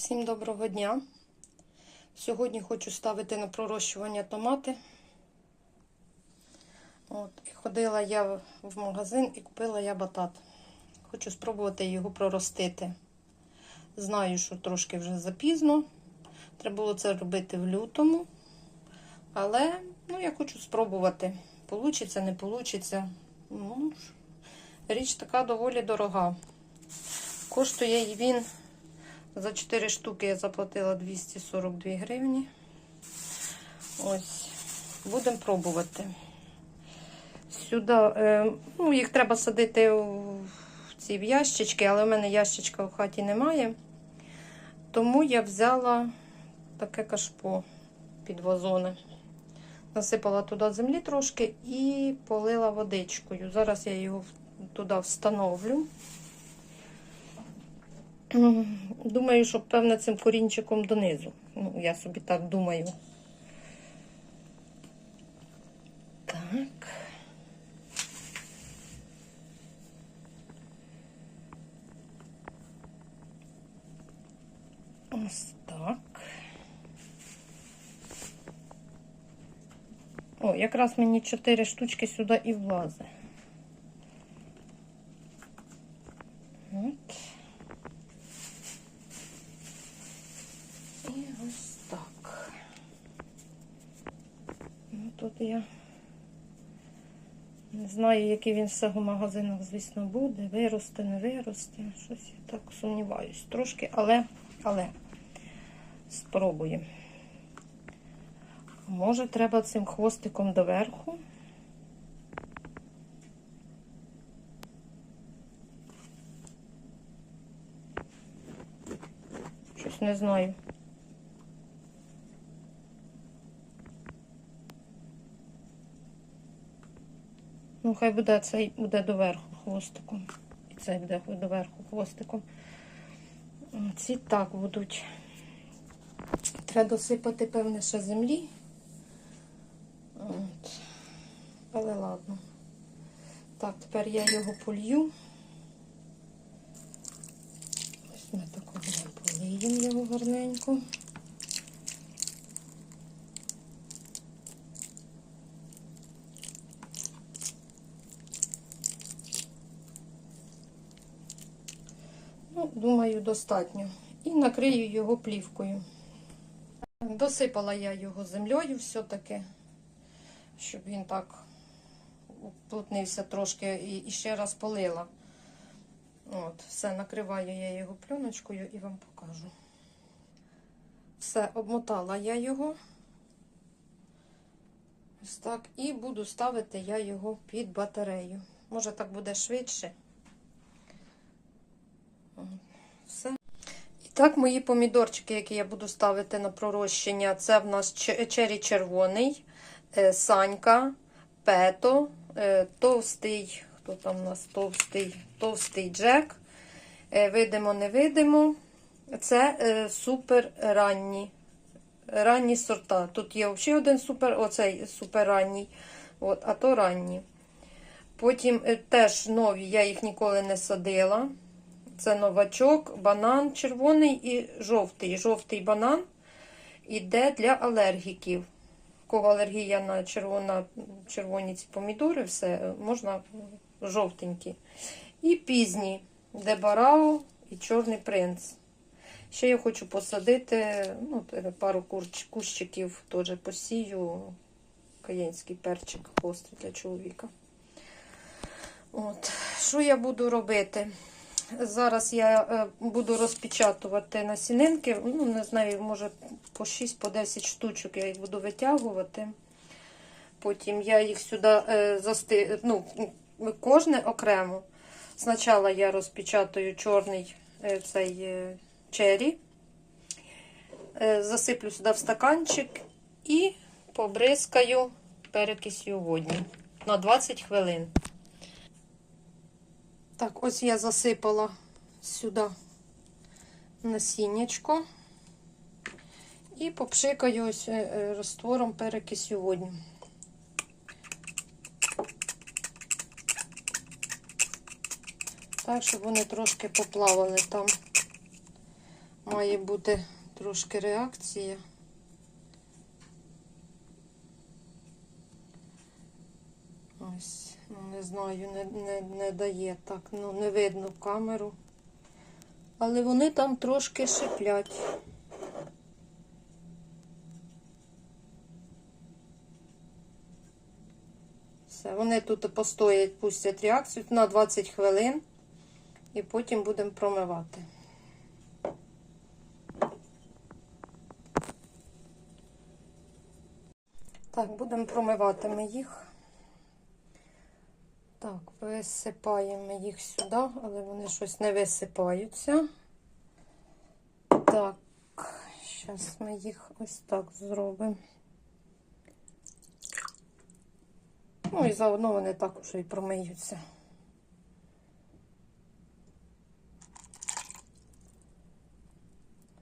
Всім доброго дня. Сьогодні хочу ставити на пророщування томати. От, ходила я в магазин і купила я батат. Хочу спробувати його проростити. Знаю, що трошки вже запізно. Треба було це робити в лютому. Але ну, я хочу спробувати. Получиться, не получиться. Ну, річ така доволі дорога. Коштує він за 4 штуки я заплатила 242 гривні. Ось, будемо пробувати. Сюди, е, ну, їх треба садити в ці в ящички, але в мене ящичка в хаті немає. Тому я взяла таке кашпо під вазони. Насипала туди землі трошки і полила водичкою. Зараз я його туди встановлю. Думаю, що певне цим корінчиком донизу. Ну, я собі так думаю. Так. Ось так. О, якраз мені чотири штучки сюди і влазить. От. І ось так. Ну, тут я не знаю, який він все в магазинах, звісно, буде. Виросте, не виросте. Щось я так сумніваюсь трошки, але, але спробуємо. Може, треба цим хвостиком доверху. Щось не знаю. Ну, хай буде цей буде доверху хвостиком. І цей буде доверху хвостиком. Ці так будуть. Треба досипати, певне, ще землі. От. Але ладно. Так, тепер я його полью. Ось ми таку поліємо його гарненько. Ну, думаю, достатньо. І накрию його плівкою. Досипала я його землею все-таки, щоб він так уплотнився трошки і, і ще раз полила. От, Все, накриваю я його пленочкою і вам покажу. Все, обмотала я його. Ось так. І буду ставити я його під батарею. Може, так буде швидше. І так, мої помідорчики, які я буду ставити на пророщення, це в нас чері червоний, е, санька, пето, е, товстий, хто там у нас товстий, товстий джек. Е, видимо, не видимо. Це супер ранні. Ранні сорта. Тут є ще один супер, оцей супер ранній, от, а то ранні. Потім теж нові, я їх ніколи не садила. Це новачок, банан червоний і жовтий. Жовтий банан іде для алергіків. Кого алергія на червона, червоні ці помідори, все, можна жовтенькі. І пізні, де барао і чорний принц. Ще я хочу посадити ну, пару кущиків, теж посію. Каєнський перчик гострий для чоловіка. От. Що я буду робити? Зараз я е, буду розпечатувати насінинки. Ну, не знаю, може по 6-10 штучок я їх буду витягувати. Потім я їх сюди е, засти... ну, кожне окремо. Спочатку я розпечатаю чорний е, цей чері, засиплю сюди в стаканчик і побризкаю перекисю водні на 20 хвилин. Так, ось я засипала сюди насіннячко і попшикаю ось розтвором перекисю водню. Так, щоб вони трошки поплавали там. має бути трошки реакція. Ось, ну не знаю, не, не, не дає так, ну не видно в камеру. Але вони там трошки шиплять. Все, вони тут постоять, пустять реакцію на 20 хвилин і потім будемо промивати. Так, будемо промивати ми їх. Так, висипаємо їх сюди, але вони щось не висипаються. Так, зараз ми їх ось так зробимо. Ну і заодно вони так уже і промиються.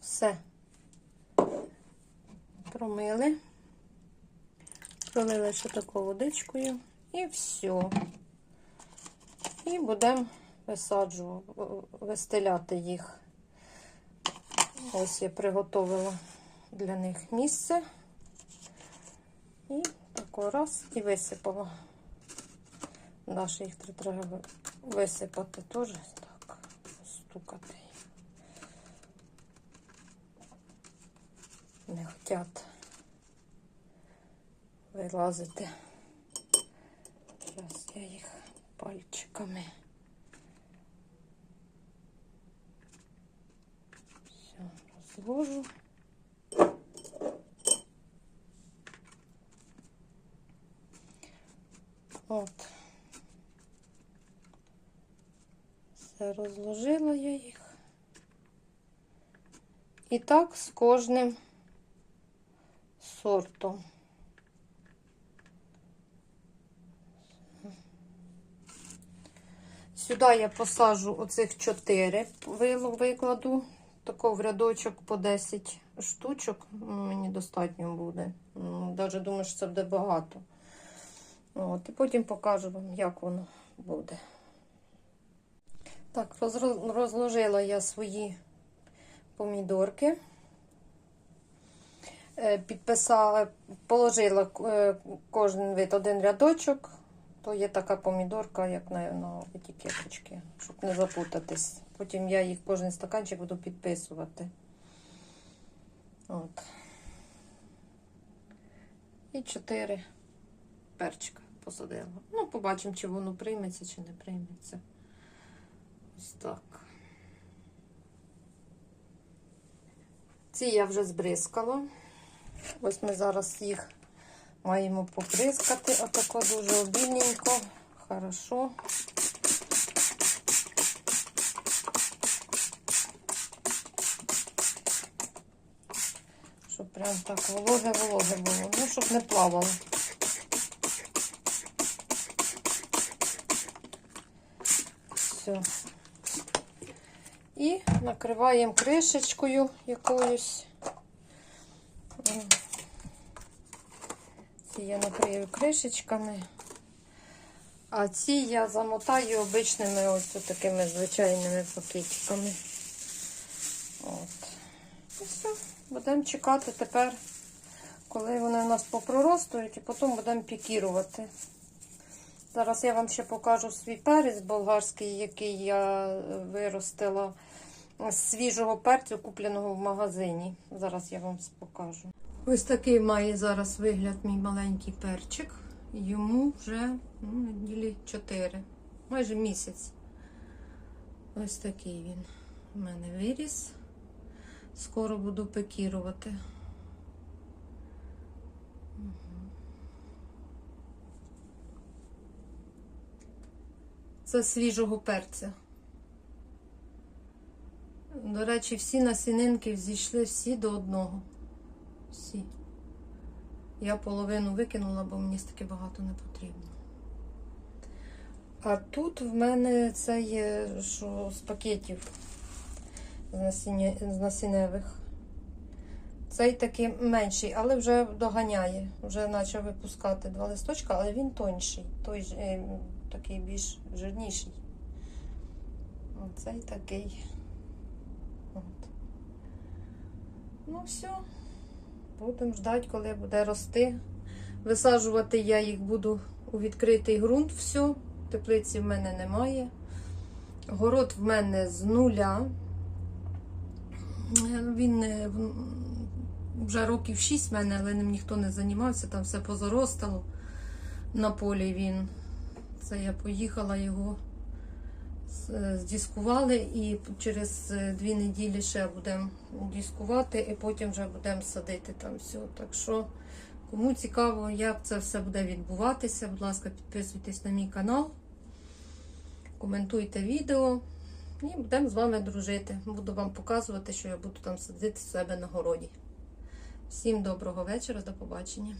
Все. Промили. Пролили ще таку водичкою і все. І будемо висаджувати, вистеляти їх. Ось я приготувала для них місце. І тако раз і висипала. Наші їх треба висипати теж так, стукати. Не хотять вилазити. Зараз я їх пальчиками. Все, розложу. От. Все розложила я їх. І так з кожним сортом. Сюди я посажу оцих 4 викладу. Тако в рядочок по 10 штучок. Ну, Мені достатньо буде. Навіть думаю, що це буде багато. От, і потім покажу вам, як воно буде. Так, розложила я свої помідорки. Е, Підписала, положила е, кожен вид один рядочок. То є така помідорка, як на, на етикеточці, щоб не запутатись. Потім я їх кожен стаканчик буду підписувати. От. І чотири перчика посадила. Ну, побачимо, чи воно прийметься, чи не прийметься. Ось так. Ці я вже збризкала. Ось ми зараз їх маємо поприскати. Отако дуже обільненько. Хорошо. Щоб прям так вологе-вологе було. Ну, щоб не плавало. Все. І накриваємо кришечкою якоюсь. Ці я накрию кришечками. А ці я замотаю обичними ось такими звичайними пакетиками. От. І все. Будемо чекати тепер, коли вони у нас попроростують, і потім будемо пікірувати. Зараз я вам ще покажу свій перець болгарський, який я виростила з свіжого перцю, купленого в магазині. Зараз я вам покажу. Ось такий має зараз вигляд мій маленький перчик. Йому вже ну, неділі 4, майже місяць. Ось такий він у мене виріс. Скоро буду пекірувати. Це свіжого перця. До речі, всі насінинки зійшли всі до одного. Всі. Я половину викинула, бо мені стільки багато не потрібно. А тут в мене це є, що з пакетів з, насінневих. Цей такий менший, але вже доганяє. Вже почав випускати два листочка, але він тонший. Той ж, е, такий більш жирніший. Оцей такий. От. Ну, все. Будемо ждати, коли буде рости. Висаджувати я їх буду у відкритий ґрунт. Все. Теплиці в мене немає. Город в мене з нуля. Він е, вже років 6 в мене, але ним ніхто не займався, там все позаростало на полі він. Це я поїхала його е, здіскували і через е, дві неділі ще будемо дискувати, і потім вже будемо садити там все. Так що, кому цікаво, як це все буде відбуватися, будь ласка, підписуйтесь на мій канал, коментуйте відео і будемо з вами дружити. Буду вам показувати, що я буду там садити себе на городі. Всім доброго вечора, до побачення.